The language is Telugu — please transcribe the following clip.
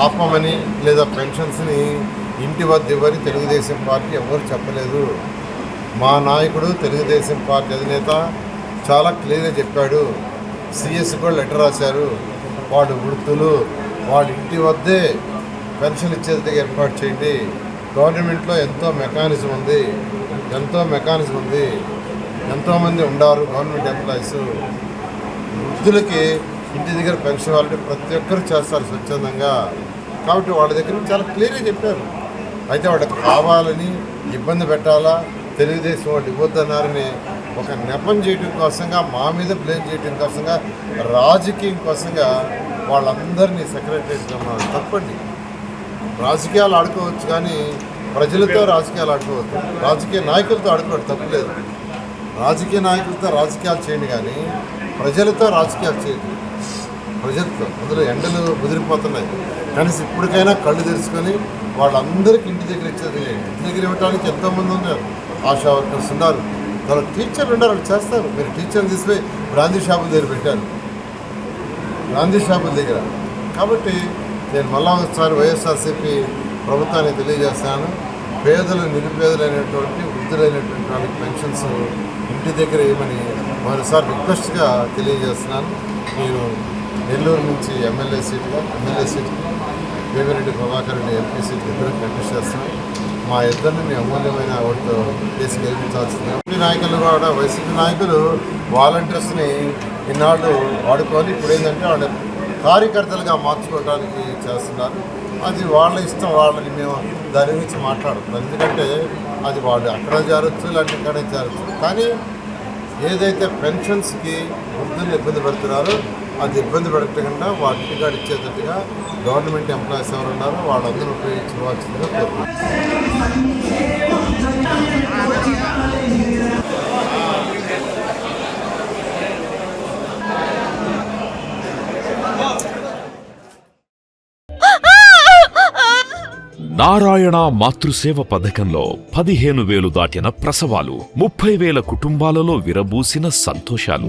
ఆపమని లేదా పెన్షన్స్ని ఇంటి వద్ద ఇవ్వని తెలుగుదేశం పార్టీ ఎవరు చెప్పలేదు. మా నాయకుడు తెలుగుదేశం పార్టీ అధినేత చాలా క్లియర్గా చెప్పాడు. సిఎస్ కూడా లెటర్ రాశారు. వాడు వృత్తులు వాళ్ళ ఇంటి వద్దే పెన్షన్ ఇచ్చేదిగా ఏర్పాటు చేయండి. గవర్నమెంట్లో ఎంతో మెకానిజం ఉంది. ఎంతో మెకానిజం ఉంది. ఎంతోమంది ఉండారు గవర్నమెంట్ ఎంప్లాయీస్. వృద్ధులకి ఇంటి దగ్గర పెన్షన్ వాళ్ళని ప్రతి ఒక్కరు చేస్తారు స్వచ్ఛందంగా. కాబట్టి వాళ్ళ దగ్గర చాలా క్లియర్గా చెప్పారు. అయితే వాళ్ళకి కావాలని ఇబ్బంది పెట్టాలా? తెలుగుదేశం వాళ్ళు ఇవ్వద్దన్నారని ఒక నెపం చేయడం కోసంగా మా మీద బ్లేమ్ చేయడం కోసంగా రాజకీయం కోసంగా వాళ్ళందరినీ సెక్రటరీగా తప్పండి. రాజకీయాలు ఆడుకోవచ్చు కానీ ప్రజలతో రాజకీయాలు ఆడుకోవద్దు. రాజకీయ నాయకులతో ఆడుకోవడం తప్పులేదు. రాజకీయ నాయకులతో రాజకీయాలు చేయండి కానీ ప్రజలతో రాజకీయాలు చేయండి. ప్రజలతో అందులో ఎండలు ముదిరిపోతున్నాయి కనీసం ఇప్పటికైనా కళ్ళు తెరుచుకొని వాళ్ళందరికీ ఇంటి దగ్గర ఇచ్చేది ఇంటి దగ్గర ఇవ్వడానికి ఎంతోమంది ఉన్నారు. ఆశా వర్కర్స్ ఉన్నారు. వాళ్ళ టీచర్లు ఉన్నారు వాళ్ళు చేస్తారు. మీరు టీచర్ని తీసిపోయి గాంధీ షాపుల దగ్గర పెట్టారు. గాంధీ షాపుల దగ్గర. కాబట్టి నేను మళ్ళా ఒకసారి వైఎస్ఆర్సీపీ ప్రభుత్వానికి తెలియజేస్తాను. పేదలు నిరుపేదలైనటువంటి వృద్ధులైనటువంటి వాళ్ళకి పెన్షన్స్ ఇంటి దగ్గర ఏమని మరోసారి రిక్వెస్ట్గా తెలియజేస్తున్నాను. మీరు నెల్లూరు నుంచి ఎమ్మెల్యే సీట్గా ఎమ్మెల్యే సీట్కి వేమిరెడ్డి ప్రభాకర్ రెడ్డి ఎంపీ సీట్ ఇద్దరు కంటెస్ట్ చేస్తున్నాం. మా ఇద్దరిని మీ అమూల్యమైన ఓటు కేసు గెలిపించాల్సింది ఎంపీ నాయకులు కూడా వైసీపీ నాయకులు వాలంటీర్స్ని ఇన్నాళ్ళు వాడుకొని ఇప్పుడు ఏంటంటే వాళ్ళ కార్యకర్తలుగా మార్చుకోవడానికి చేస్తున్నారు. అది వాళ్ళ ఇష్టం వాళ్ళని మేము దాని గురించి మాట్లాడుతున్నాం. ఎందుకంటే అది వాళ్ళు అక్కడ జరగచ్చు లేదంటే ఇక్కడ జరగచ్చు కానీ ఏదైతే పెన్షన్స్కి వృద్ధులు ఇబ్బంది పెడుతున్నారో అది ఇబ్బంది పెట్టకుండా వాళ్ళ ఇంటికాడ ఇచ్చేటట్టుగా గవర్నమెంట్ ఎంప్లాయీస్ ఎవరు ఉన్నారో వాళ్ళందరూ ఉపయోగించుకోవాల్సిందిగా నారాయణ మాతృసేవ పథకంలో పదిహేను వేలు దాటిన ప్రసవాలు ముప్పై వేల కుటుంబాలలో విరబూసిన సంతోషాలు.